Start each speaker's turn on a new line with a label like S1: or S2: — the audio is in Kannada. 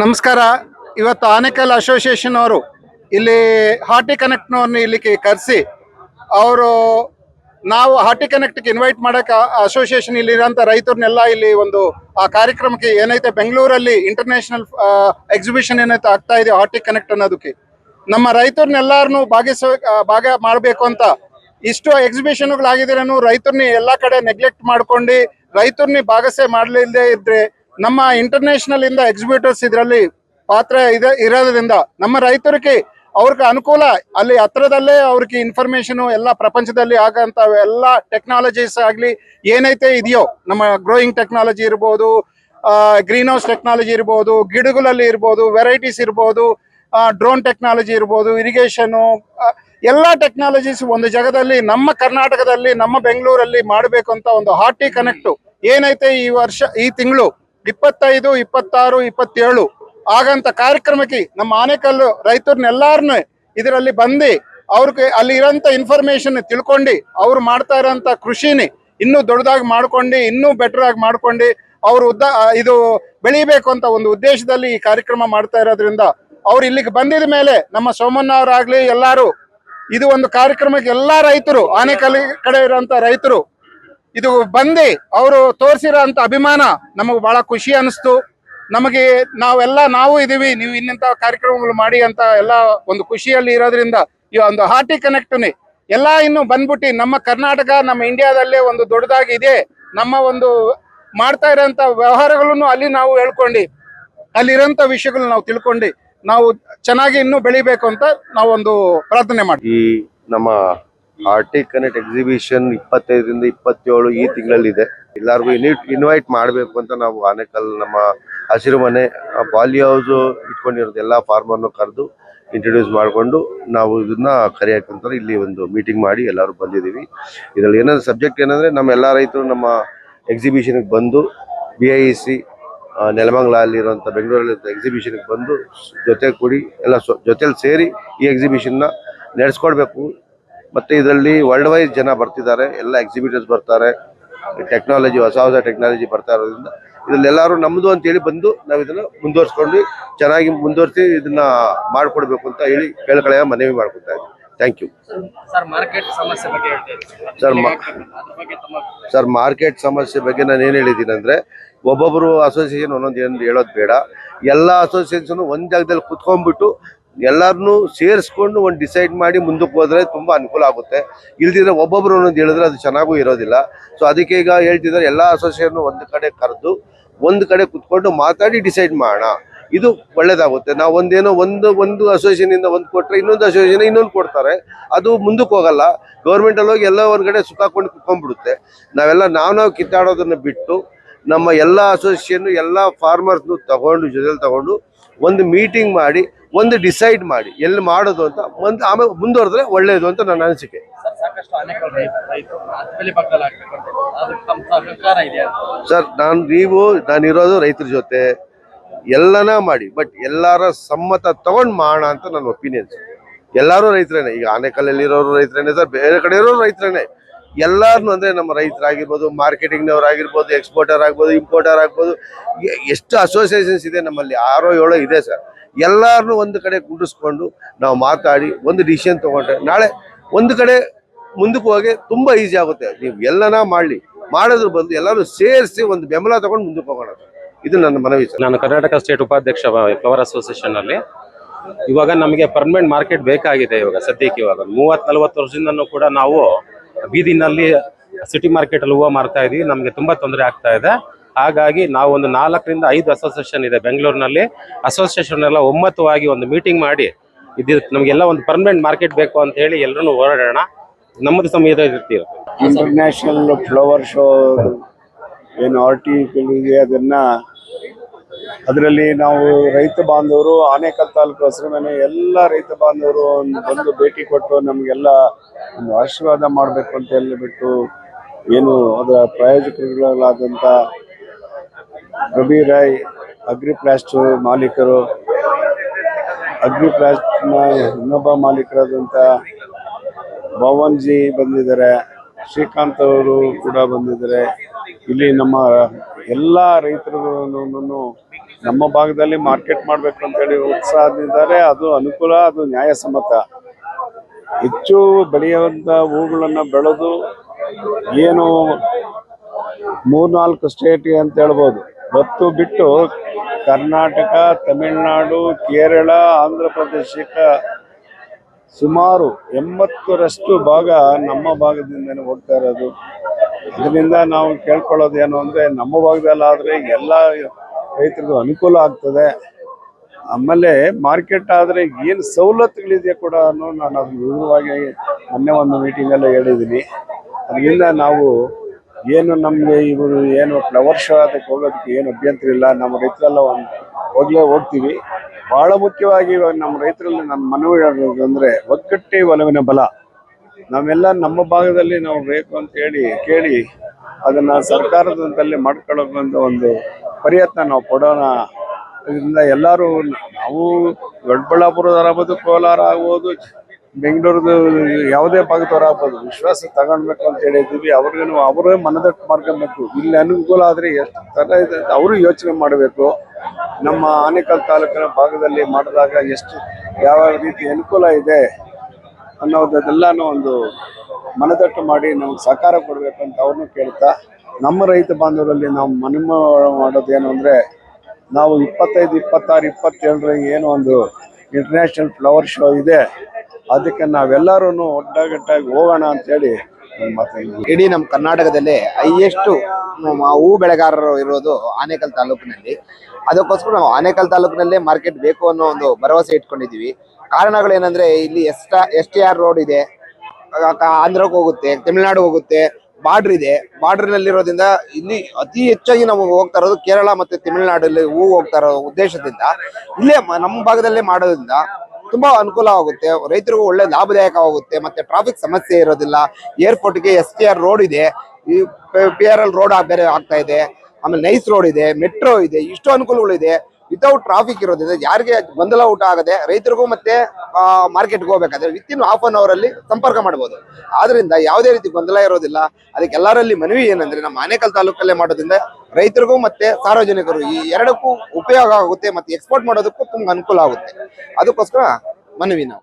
S1: ನಮಸ್ಕಾರ. ಇವತ್ತು ಆನೆಕಲ್ ಅಸೋಸಿಯೇಷನ್ ಅವರು ಇಲ್ಲಿ ಹಾರ್ಟಿ ಕನೆಕ್ಟ್ನವ್ರನ್ನ ಇಲ್ಲಿಗೆ ಕರೆಸಿ, ಅವರು ನಾವು ಹಾರ್ಟಿ ಕನೆಕ್ಟ್ಗೆ ಇನ್ವೈಟ್ ಮಾಡೋಕೆ ಅಸೋಸಿಯೇಷನ್ ಇಲ್ಲಿರೋಂಥ ರೈತರನ್ನೆಲ್ಲ ಇಲ್ಲಿ ಒಂದು ಆ ಕಾರ್ಯಕ್ರಮಕ್ಕೆ ಏನೈತೆ ಬೆಂಗಳೂರಲ್ಲಿ ಇಂಟರ್ನ್ಯಾಷನಲ್ ಎಕ್ಸಿಬಿಷನ್ ಏನೈತೆ ಆಗ್ತಾ ಇದೆ ಹಾರ್ಟಿ ಕನೆಕ್ಟ್ ಅನ್ನೋದಕ್ಕೆ. ನಮ್ಮ ರೈತರನ್ನೆಲ್ಲರನ್ನು ಭಾಗಿಸ ಭಾಗ ಮಾಡಬೇಕು ಅಂತ ಇಷ್ಟು ಎಕ್ಸಿಬಿಷನ್ಗಳಾಗಿದ್ರೂ ರೈತರನ್ನ ಎಲ್ಲ ಕಡೆ ನೆಗ್ಲೆಕ್ಟ್ ಮಾಡ್ಕೊಂಡು ರೈತರನ್ನ ಭಾಗಸೆ ಮಾಡಲಿಲ್ಲದೆ ಇದ್ರೆ ನಮ್ಮ ಇಂಟರ್ನ್ಯಾಷನಲ್ ಇಂದ ಎಕ್ಸಿಬಿಟರ್ಸ್ ಇದರಲ್ಲಿ ಪಾತ್ರ ಇದೆ, ಇರೋದ್ರಿಂದ ನಮ್ಮ ರೈತರಿಗೆ ಅವ್ರಿಗೆ ಅನುಕೂಲ, ಅಲ್ಲಿ ಹತ್ರದಲ್ಲೇ ಅವ್ರಿಗೆ ಇನ್ಫಾರ್ಮೇಶನ್ ಎಲ್ಲ ಪ್ರಪಂಚದಲ್ಲಿ ಆಗಂತ ಎಲ್ಲ ಟೆಕ್ನಾಲಜೀಸ್ ಆಗಲಿ ಏನೈತೆ ಇದೆಯೋ, ನಮ್ಮ ಗ್ರೋಯಿಂಗ್ ಟೆಕ್ನಾಲಜಿ ಇರ್ಬೋದು ಗ್ರೀನ್ ಹೌಸ್ ಟೆಕ್ನಾಲಜಿ ಇರ್ಬೋದು, ಗಿಡಗಳಲ್ಲಿ ಇರ್ಬೋದು ವೆರೈಟೀಸ್ ಇರ್ಬೋದು ಡ್ರೋನ್ ಟೆಕ್ನಾಲಜಿ ಇರ್ಬೋದು ಇರಿಗೇಷನು ಎಲ್ಲ ಟೆಕ್ನಾಲಜೀಸ್ ಒಂದು ಜಾಗದಲ್ಲಿ ನಮ್ಮ ಕರ್ನಾಟಕದಲ್ಲಿ, ನಮ್ಮ ಬೆಂಗಳೂರಲ್ಲಿ ಮಾಡಬೇಕು ಅಂತ ಒಂದು ಹಾರ್ಟಿ ಕನೆಕ್ಟ್ ಏನೈತೆ ಈ ವರ್ಷ, ಈ ತಿಂಗಳು? ಇಪ್ಪತ್ತೈದು, ಇಪ್ಪತ್ತಾರು, ಇಪ್ಪತ್ತೇಳು ಆಗಂತ ಕಾರ್ಯಕ್ರಮಕ್ಕೆ ನಮ್ಮ ಆನೆಕಲ್ಲು ರೈತರನ್ನೆಲ್ಲಾರನ್ನು ಇದರಲ್ಲಿ ಬಂದು ಅವ್ರಿಗೆ ಅಲ್ಲಿ ಇರೋಂಥ ಇನ್ಫಾರ್ಮೇಶನ್ ತಿಳ್ಕೊಂಡು ಅವ್ರು ಮಾಡ್ತಾ ಇರೋಂಥ ಕೃಷಿನೇ ಇನ್ನೂ ದೊಡ್ಡದಾಗಿ ಮಾಡ್ಕೊಂಡು, ಇನ್ನೂ ಬೆಟರ್ ಆಗಿ ಮಾಡ್ಕೊಂಡು ಅವ್ರು ಉದ್ದ ಇದು ಬೆಳಿಬೇಕು ಅಂತ ಒಂದು ಉದ್ದೇಶದಲ್ಲಿ ಈ ಕಾರ್ಯಕ್ರಮ ಮಾಡ್ತಾ ಇರೋದ್ರಿಂದ ಅವ್ರು ಇಲ್ಲಿಗೆ ಬಂದಿದ ಮೇಲೆ ನಮ್ಮ ಸೋಮಣ್ಣ ಅವರಾಗ್ಲಿ ಎಲ್ಲರೂ ಇದು ಒಂದು ಕಾರ್ಯಕ್ರಮಕ್ಕೆ ಎಲ್ಲಾ ರೈತರು, ಆನೆಕಲ್ಲಿ ಕಡೆ ಇರೋಂಥ ರೈತರು ಇದು ಬಂದು ಅವರು ತೋರಿಸಿರೋ ಅಂತ ಅಭಿಮಾನ ನಮಗೆ ಬಹಳ ಖುಷಿ ಅನಿಸ್ತು ನಮಗೆ ನಾವೆಲ್ಲ ನಾವು ಇದೀವಿ, ನೀವು ಇನ್ನಂತ ಕಾರ್ಯಕ್ರಮಗಳು ಮಾಡಿ ಅಂತ ಎಲ್ಲ ಒಂದು ಖುಷಿಯಲ್ಲಿ ಇರೋದ್ರಿಂದ ಈ ಒಂದು ಹಾರ್ಟಿ ಕನೆಕ್ಟ್ನಿ ಎಲ್ಲ ಇನ್ನು ಬಂದ್ಬಿಟ್ಟು ನಮ್ಮ ಕರ್ನಾಟಕ, ನಮ್ಮ ಇಂಡಿಯಾದಲ್ಲೇ ಒಂದು ದೊಡ್ಡದಾಗಿ ಇದೆ. ನಮ್ಮ ಒಂದು ಮಾಡ್ತಾ ಇರೋಂಥ ವ್ಯವಹಾರಗಳನ್ನು ಅಲ್ಲಿ ನಾವು ಹೇಳ್ಕೊಂಡು, ಅಲ್ಲಿರೋಂಥ ವಿಷಯಗಳನ್ನ ನಾವು ತಿಳ್ಕೊಂಡು, ನಾವು ಚೆನ್ನಾಗಿ ಇನ್ನೂ ಬೆಳಿಬೇಕು ಅಂತ ನಾವೊಂದು ಪ್ರಾರ್ಥನೆ ಮಾಡ್ತೀವಿ.
S2: ನಮ್ಮ ಆರ್ಟಿ ಕನೆಕ್ಟ್ ಎಕ್ಸಿಬಿಷನ್ ಇಪ್ಪತ್ತೈದರಿಂದ ಇಪ್ಪತ್ತೇಳು ಈ ತಿಂಗಳಲ್ಲಿದೆ. ಎಲ್ಲರಿಗೂ ಇನ್ವಿಟ್ ಇನ್ವೈಟ್ ಮಾಡಬೇಕು ಅಂತ ನಾವು ಆನೇಕಲ್ ನಮ್ಮ ಹಸಿರು ಮನೆ ಪಾಲಿ ಹೌಸ್ ಇಟ್ಕೊಂಡಿರೋದು ಎಲ್ಲ ಫಾರ್ಮರ್ನು ಕರೆದು ಇಂಟ್ರೊಡ್ಯೂಸ್ ಮಾಡಿಕೊಂಡು ನಾವು ಇದನ್ನ ಕರೆಯಕ್ಕಂತಾರೆ ಇಲ್ಲಿ ಒಂದು ಮೀಟಿಂಗ್ ಮಾಡಿ ಎಲ್ಲರೂ ಬಂದಿದ್ದೀವಿ. ಇದರಲ್ಲಿ ಏನಾದ್ರು ಸಬ್ಜೆಕ್ಟ್ ಏನಂದ್ರೆ ನಮ್ಮ ಎಲ್ಲ ರೈತರು ನಮ್ಮ ಎಕ್ಸಿಬಿಷನ್ಗೆ ಬಂದು ಬಿ ಐ ಸಿ ನೆಲಮಂಗ್ಲಲ್ಲಿರುವಂಥ ಬೆಂಗಳೂರಲ್ಲಿರುವಂಥ ಬೆಂಗಳೂರಲ್ಲಿ ಎಕ್ಸಿಬಿಷನ್ಗೆ ಬಂದು ಜೊತೆ ಕೂಡಿ, ಎಲ್ಲ ಜೊತೆಲಿ ಸೇರಿ ಈ ಎಕ್ಸಿಬಿಷನ್ನ ನಡೆಸ್ಕೊಡ್ಬೇಕು. ಮತ್ತೆ ಇದರಲ್ಲಿ ವರ್ಲ್ಡ್ ವೈಸ್ ಜನ ಬರ್ತಿದ್ದಾರೆ. ಎಲ್ಲ ಎಕ್ಸಿಬಿಟರ್ಸ್ ಬರ್ತಾರೆ. ಟೆಕ್ನಾಲಜಿ ಹೊಸ ಹೊಸ ಟೆಕ್ನಾಲಜಿ ಬರ್ತಾ ಇರೋದ್ರಿಂದ ಇದ್ರಲ್ಲಿ ಎಲ್ಲರೂ ನಮ್ಮದು ಅಂತೇಳಿ ಬಂದು ನಾವು ಇದನ್ನ ಮುಂದುವರ್ಸ್ಕೊಂಡು ಚೆನ್ನಾಗಿ ಮುಂದುವರಿಸಿ ಇದನ್ನ ಮಾಡ್ಕೊಡ್ಬೇಕು ಅಂತ ಹೇಳಿ ಕೇಳ್ಕಳೆಯ ಮನವಿ ಮಾಡ್ಕೊತಾ ಇದ್ದೀವಿ thank you
S3: sir
S2: sir market ಸಮಸ್ಯೆ ಬಗ್ಗೆ ನಾನು ಏನು ಹೇಳಿದ್ದೀನಿ ಅಂದರೆ ಒಬ್ಬೊಬ್ಬರು ಅಸೋಸಿಯೇಷನ್ ಒಂದೊಂದು ಏನು ಹೇಳೋದು ಬೇಡ. ಎಲ್ಲ ಅಸೋಸಿಯೇಷನ್ ಒಂದು ಜಾಗದಲ್ಲಿ ಕುತ್ಕೊಂಡ್ಬಿಟ್ಟು ಎಲ್ಲರನ್ನೂ ಸೇರಿಸ್ಕೊಂಡು ಒಂದು ಡಿಸೈಡ್ ಮಾಡಿ ಮುಂದಕ್ಕೆ ಹೋದರೆ ತುಂಬ ಅನುಕೂಲ ಆಗುತ್ತೆ. ಇಲ್ದಿದ್ರೆ ಒಬ್ಬೊಬ್ರು ಒಂದೊಂದು ಹೇಳಿದ್ರೆ ಅದು ಚೆನ್ನಾಗೂ ಇರೋದಿಲ್ಲ. ಸೊ ಅದಕ್ಕೆ ಈಗ ಹೇಳ್ತಿದ್ದಾರೆ, ಎಲ್ಲ ಅಸೋಸಿಯೇಷನ್ ಒಂದು ಕಡೆ ಕರೆದು ಒಂದು ಕಡೆ ಕುತ್ಕೊಂಡು ಮಾತಾಡಿ ಡಿಸೈಡ್ ಮಾಡೋಣ. ಇದು ಒಳ್ಳೇದಾಗುತ್ತೆ. ನಾವು ಒಂದೇನೋ ಒಂದು ಒಂದು ಅಸೋಸಿಯೇಷನ್ ಇಂದ ಒಂದು ಕೊಟ್ಟರೆ ಇನ್ನೊಂದು ಅಸೋಸಿಯೇಷನ್ ಇನ್ನೊಂದು ಕೊಡ್ತಾರೆ. ಅದು ಮುಂದಕ್ಕೆ ಹೋಗಲ್ಲ. ಗೌರ್ಮೆಂಟಲ್ಲಿ ಹೋಗಿ ಎಲ್ಲ ಒಂದು ಕಡೆ ಸುತ್ತಾಕೊಂಡು ಕುತ್ಕೊಂಡ್ಬಿಡುತ್ತೆ. ನಾವೆಲ್ಲ ನಾವು ನಾವು ಕಿತ್ತಾಡೋದನ್ನ ಬಿಟ್ಟು ನಮ್ಮ ಎಲ್ಲ ಅಸೋಸಿಯೇಷನ್ ಎಲ್ಲ ಫಾರ್ಮರ್ಸ್ನು ತಗೊಂಡು, ಜೊತೆಲಿ ತಗೊಂಡು ಒಂದು ಮೀಟಿಂಗ್ ಮಾಡಿ ಒಂದು ಡಿಸೈಡ್ ಮಾಡಿ ಎಲ್ಲಿ ಮಾಡೋದು ಅಂತ ಒಂದು ಆಮೇಲೆ ಮುಂದುವರೆದ್ರೆ ಒಳ್ಳೇದು ಅಂತ ನನ್ನ ಅನಿಸಿಕೆ.
S3: ಸರ್
S2: ನಾನು ನೀವು ನಾನಿರೋದು ರೈತರ ಜೊತೆ. ಎಲ್ಲನ ಮಾಡಿ ಬಟ್ ಎಲ್ಲರ ಸಮ್ಮತ ತಗೊಂಡ್ ಮಾಡೋಣ ಅಂತ ನನ್ನ ಒಪಿನಿಯನ್ಸ್ ಎಲ್ಲರೂ ರೈತರೇನೆ. ಈಗ ಆನೆಕಲ್ಲಲ್ಲಿರೋರು ರೈತರೇನೆ ಸರ್ ಬೇರೆ ಕಡೆ ಇರೋರು ರೈತರೇನೆ. ಎಲ್ಲಾರನು ಅಂದ್ರೆ ನಮ್ಮ ರೈತರಾಗಿರ್ಬೋದು ಮಾರ್ಕೆಟಿಂಗ್ನವ್ರಾಗಿರ್ಬೋದು ಎಕ್ಸ್ಪೋರ್ಟರ್ ಆಗ್ಬೋದು ಇಂಪೋರ್ಟರ್ ಆಗ್ಬೋದು ಎಷ್ಟು ಅಸೋಸಿಯೇಷನ್ಸ್ ಇದೆ ನಮ್ಮಲ್ಲಿ? ಆರೋ ಏಳೋ ಇದೆ ಸರ್. ಎಲ್ಲಾರನು ಒಂದು ಕಡೆ ಕುಂಡಿಸ್ಕೊಂಡು ನಾವು ಮಾತಾಡಿ ಒಂದು ಡಿಸಿಷನ್ ತಗೊಂಡ್ರೆ ನಾಳೆ ಒಂದು ಕಡೆ ಮುಂದಕ್ಕೆ ಹೋಗಿ ತುಂಬಾ ಈಸಿ ಆಗುತ್ತೆ. ನೀವು ಎಲ್ಲನ ಮಾಡಲಿ. ಮಾಡಿದ್ರು ಬಂದು ಎಲ್ಲರೂ ಸೇರಿಸಿ ಒಂದು ಬೆಂಬಲ ತಗೊಂಡು ಮುಂದಕ್ಕೆ ಹೋಗೋಣ. ಇದು ನನ್ನ ಮನವಿ
S4: ನಾನು ಕರ್ನಾಟಕ ಸ್ಟೇಟ್ ಉಪಾಧ್ಯಕ್ಷ ಫ್ಲವರ್ ಅಸೋಸಿಯೇಷನ್ ಅಲ್ಲಿ. ಇವಾಗ ನಮಗೆ ಪರ್ಮನೆಂಟ್ ಮಾರ್ಕೆಟ್ ಬೇಕಾಗಿದೆ ಇವಾಗ ಸದ್ಯಕ್ಕೆ ಇವಾಗ. ಮೂವತ್ ನಲ್ವತ್ತು ವರ್ಷದಿಂದನೂ ಕೂಡ ನಾವು ಬೀದಿನಲ್ಲಿ ಸಿಟಿ ಮಾರ್ಕೆಟ್ ಅಲ್ಲಿ ಹೂವು ಮಾರ್ತಾ ಇದೀವಿ. ನಮಗೆ ತುಂಬಾ ತೊಂದರೆ ಆಗ್ತಾ ಇದೆ. ಹಾಗಾಗಿ ನಾವು ಒಂದು ನಾಲ್ಕರಿಂದ ಐದು ಅಸೋಸಿಯೇಷನ್ ಇದೆ ಬೆಂಗಳೂರಿನಲ್ಲಿ. ಅಸೋಸಿಯೇಷನ್ ಎಲ್ಲ ಒಮ್ಮತವಾಗಿ ಒಂದು ಮೀಟಿಂಗ್ ಮಾಡಿ, ಇದು ನಮಗೆಲ್ಲ ಒಂದು ಪರ್ಮನೆಂಟ್ ಮಾರ್ಕೆಟ್ ಬೇಕು ಅಂತ ಹೇಳಿ ಎಲ್ಲರೂ ಹೋರಾಡೋಣ ನಮ್ಮದು ಸಮಯದ ಇರ್ತೀವಿ
S5: ಇಂಟರ್ನ್ಯಾಷನಲ್ ಫ್ಲವರ್ ಶೋ ಏನು ಇದೆ ಅದನ್ನ ಅದರಲ್ಲಿ ನಾವು ರೈತ ಬಾಂಧವರು, ಆನೇಕಲ್ ತಾಲೂಕು ಹಸಿರು ಮನೆ ಎಲ್ಲ ರೈತ ಬಾಂಧವರು ಬಂದು ಭೇಟಿ ಕೊಟ್ಟು ನಮಗೆಲ್ಲ ಒಂದು ಆಶೀರ್ವಾದ ಮಾಡಬೇಕು ಅಂತ ಹೇಳಿಬಿಟ್ಟು, ಏನು ಅದರ ಪ್ರಾಯೋಜಕರುಗಳಾದಂಥ ರಬಿ ರಾಯ್, ಅಗ್ರಿಪ್ಲಾಸ್ಟ್ ಮಾಲೀಕರು, ಅಗ್ರಿಪ್ಲಾಸ್ಟ್ನ ಇನ್ನೊಬ್ಬ ಮಾಲೀಕರಾದಂಥ ಭವನ್ ಜಿ ಬಂದಿದ್ದಾರೆ, ಶ್ರೀಕಾಂತ್ ಅವರು ಕೂಡ ಬಂದಿದ್ದಾರೆ. ಇಲ್ಲಿ ನಮ್ಮ ಎಲ್ಲ ರೈತರುಗಳನ್ನು ನಮ್ಮ ಭಾಗದಲ್ಲಿ ಮಾರ್ಕೆಟ್ ಮಾಡಬೇಕು ಅಂತೇಳಿ ಉತ್ಸಾಹದಿದ್ದಾರೆ ಅದು ಅನುಕೂಲ, ಅದು ನ್ಯಾಯಸಮ್ಮತ ಹೆಚ್ಚು ಬೆಳೆಯುವಂಥ ಹೂಗಳನ್ನ ಬೆಳೆದು ಏನು ಮೂರ್ನಾಲ್ಕು ಸ್ಟೇಟ್ ಅಂತ ಹೇಳ್ಬೋದು. ಹೊತ್ತು ಬಿಟ್ಟು ಕರ್ನಾಟಕ, ತಮಿಳುನಾಡು, ಕೇರಳ, ಆಂಧ್ರ ಪ್ರದೇಶಕ್ಕೆ ಸುಮಾರು ಎಂಬತ್ತರಷ್ಟು ಭಾಗ ನಮ್ಮ ಭಾಗದಿಂದನೇ ಹೋಗ್ತಾ ಇರೋದು. ಇದರಿಂದ ನಾವು ಕೇಳ್ಕೊಳ್ಳೋದು ಏನು ಅಂದರೆ ನಮ್ಮ ಭಾಗದಲ್ಲಾದರೆ ಎಲ್ಲ ರೈತರಿಗೂ ಅನುಕೂಲ ಆಗ್ತದೆ. ಆಮೇಲೆ ಮಾರ್ಕೆಟ್ ಆದ್ರೆ ಏನು ಸವಲತ್ತುಗಳಿದೆ ಕೂಡ ನಾನು ಅದು ವಿವರವಾಗಿ ಮೊನ್ನೆ ಒಂದು ಮೀಟಿಂಗಲ್ಲೇ ಹೇಳಿದ್ದೀನಿ. ಅದರಿಂದ ನಾವು ಏನು ನಮಗೆ ಇವರು ಏನು ಫ್ಲವರ್ ಶೋ ಅದಕ್ಕೆ ಹೋಗೋದಕ್ಕೆ ಏನು ಅಭ್ಯಂತರ ಇಲ್ಲ. ನಮ್ಮ ರೈತರೆಲ್ಲ ಒಂದು ಹೋಗ್ಲೇ ಹೋಗ್ತೀವಿ. ಬಹಳ ಮುಖ್ಯವಾಗಿ ಇವಾಗ ನಮ್ಮ ರೈತರಲ್ಲಿ ನಮ್ಮ ಮನವಿ ಅಂದರೆ ಒಗ್ಗಟ್ಟೆ ಒಲವಿನ ಬಲ. ನಾವೆಲ್ಲ ನಮ್ಮ ಭಾಗದಲ್ಲಿ ನಾವು ಬೇಕು ಅಂತ ಹೇಳಿ ಕೇಳಿ ಅದನ್ನ ಸರ್ಕಾರದಲ್ಲಿ ಮಾಡ್ಕೊಳ್ಳೋಕಂತ ಒಂದು ಪ್ರಯತ್ನ ನಾವು ಕೊಡೋಣ ಇದರಿಂದ ಎಲ್ಲರೂ ನಾವು ದೊಡ್ಡಬಳ್ಳಾಪುರದವ್ರು ಆಗ್ಬೋದು ಕೋಲಾರ ಆಗ್ಬೋದು ಬೆಂಗಳೂರದು ಯಾವುದೇ ಭಾಗದವ್ರು ಆಗ್ಬೋದು ವಿಶ್ವಾಸ ತಗೊಳ್ಬೇಕು ಅಂತ ಹೇಳಿದ್ವಿ ಅವ್ರಿಗೂ ಅವರೇ ಮನದಟ್ಟು ಮಾಡ್ಕೊಬೇಕು. ಇಲ್ಲಿ ಅನುಕೂಲ ಆದರೆ ಎಷ್ಟು ತರ ಇದೆ ಅಂತ ಅವರು ಯೋಚನೆ ಮಾಡಬೇಕು. ನಮ್ಮ ಆನೇಕಲ್ ತಾಲೂಕಿನ ಭಾಗದಲ್ಲಿ ಮಾಡಿದಾಗ ಎಷ್ಟು, ಯಾವ ರೀತಿ ಅನುಕೂಲ ಇದೆ ಅನ್ನೋದೆಲ್ಲಾನು ಒಂದು ಮನದಟ್ಟು ಮಾಡಿ ನಾವು ಸಹಕಾರ ಕೊಡಬೇಕು ಅಂತ ಅವ್ರನ್ನೂ ಕೇಳ್ತಾ, ನಮ್ಮ ರೈತ ಬಾಂಧವರಲ್ಲಿ ನಾವು ಮನಮ ಮಾಡೋದೇನು ಅಂದರೆ, ನಾವು ಇಪ್ಪತ್ತೈದು, ಇಪ್ಪತ್ತಾರು ಇಪ್ಪತ್ತೇಳರ ಏನು ಒಂದು ಇಂಟರ್ನ್ಯಾಷನಲ್ ಫ್ಲವರ್ ಶೋ ಇದೆ. ಅದಕ್ಕೆ ನಾವೆಲ್ಲರೂ ಒಟ್ಟಾಗಟ್ಟಾಗಿ ಹೋಗೋಣ ಅಂತ ಹೇಳಿ.
S6: ಇಡೀ ನಮ್ಮ ಕರ್ನಾಟಕದಲ್ಲಿ ಹೈಯೆಸ್ಟ್ ಹೂ ಬೆಳೆಗಾರರು ಇರೋದು ಆನೇಕಲ್ ತಾಲೂಕಿನಲ್ಲಿ. ಅದಕ್ಕೋಸ್ಕರ ನಾವು ಆನೇಕಲ್ ತಾಲೂಕಿನಲ್ಲೇ ಮಾರ್ಕೆಟ್ ಬೇಕು ಅನ್ನೋ ಒಂದು ಭರವಸೆ ಇಟ್ಕೊಂಡಿದೀವಿ ಕಾರಣಗಳೇನಂದ್ರೆ ಇಲ್ಲಿ ಎಸ್ ಟಿ ಆರ್ ರೋಡ್ ಇದೆ. ಆಂಧ್ರಕ್ಕೆ ಹೋಗುತ್ತೆ, ತಮಿಳುನಾಡು ಹೋಗುತ್ತೆ, ಬಾರ್ಡರ್ ಇದೆ. ಬಾರ್ಡರ್ ನಲ್ಲಿರೋದ್ರಿಂದ ಇಲ್ಲಿ ಅತಿ ಹೆಚ್ಚಾಗಿ ನಾವು ಹೋಗ್ತಾ ಇರೋದು ಕೇರಳ ಮತ್ತೆ ತಮಿಳ್ನಾಡಲ್ಲಿ ಹೂ ಹೋಗ್ತಾ ಇರೋ ಉದ್ದೇಶದಿಂದ. ಇಲ್ಲೇ ನಮ್ಮ ಭಾಗದಲ್ಲೇ ಮಾಡೋದ್ರಿಂದ ತುಂಬಾ ಅನುಕೂಲ ಆಗುತ್ತೆ. ರೈತರಿಗೂ ಒಳ್ಳೆ ಲಾಭದಾಯಕವಾಗುತ್ತೆ ಮತ್ತೆ ಟ್ರಾಫಿಕ್ ಸಮಸ್ಯೆ ಇರೋದಿಲ್ಲ. ಏರ್ಪೋರ್ಟ್ಗೆ ಎಸ್ ಟಿ ಆರ್ ರೋಡ್ ಇದೆ. ಈ ಪಿ ಆರ್ ಎಲ್ ರೋಡ್ ಬೇರೆ ಆಗ್ತಾ ಇದೆ. ಆಮೇಲೆ ನೈಸ್ ರೋಡ್ ಇದೆ. ಮೆಟ್ರೋ ಇದೆ. ಇಷ್ಟು ಅನುಕೂಲಗಳಿದೆ ವಿತೌಟ್ ಟ್ರಾಫಿಕ್ ಇರೋದ್ರಿಂದ ಯಾರಿಗೆ ಗೊಂದಲ ಊಟ ಆಗದೆ ರೈತರಿಗೂ ಮತ್ತೆ ಮಾರ್ಕೆಟ್ಗೆ ಹೋಗ್ಬೇಕಾದ್ರೆ within half an hour ಅಲ್ಲಿ ಸಂಪರ್ಕ ಮಾಡಬಹುದು ಆದ್ರಿಂದ ಯಾವುದೇ ರೀತಿ ಗೊಂದಲ ಇರೋದಿಲ್ಲ. ಅದಕ್ಕೆ ಎಲ್ಲರಲ್ಲಿ ಮನವಿ ಏನಂದ್ರೆ, ನಮ್ಮ ಆನೇಕಲ್ ತಾಲೂಕಲ್ಲೇ ಮಾಡೋದ್ರಿಂದ ರೈತರಿಗೂ ಮತ್ತೆ ಸಾರ್ವಜನಿಕರು ಈ ಎರಡಕ್ಕೂ ಉಪಯೋಗ ಆಗುತ್ತೆ ಮತ್ತೆ ಎಕ್ಸ್ಪೋರ್ಟ್ ಮಾಡೋದಕ್ಕೂ ತುಂಬಾ ಅನುಕೂಲ ಆಗುತ್ತೆ. ಅದಕ್ಕೋಸ್ಕರ ಮನವಿ ನಾವು.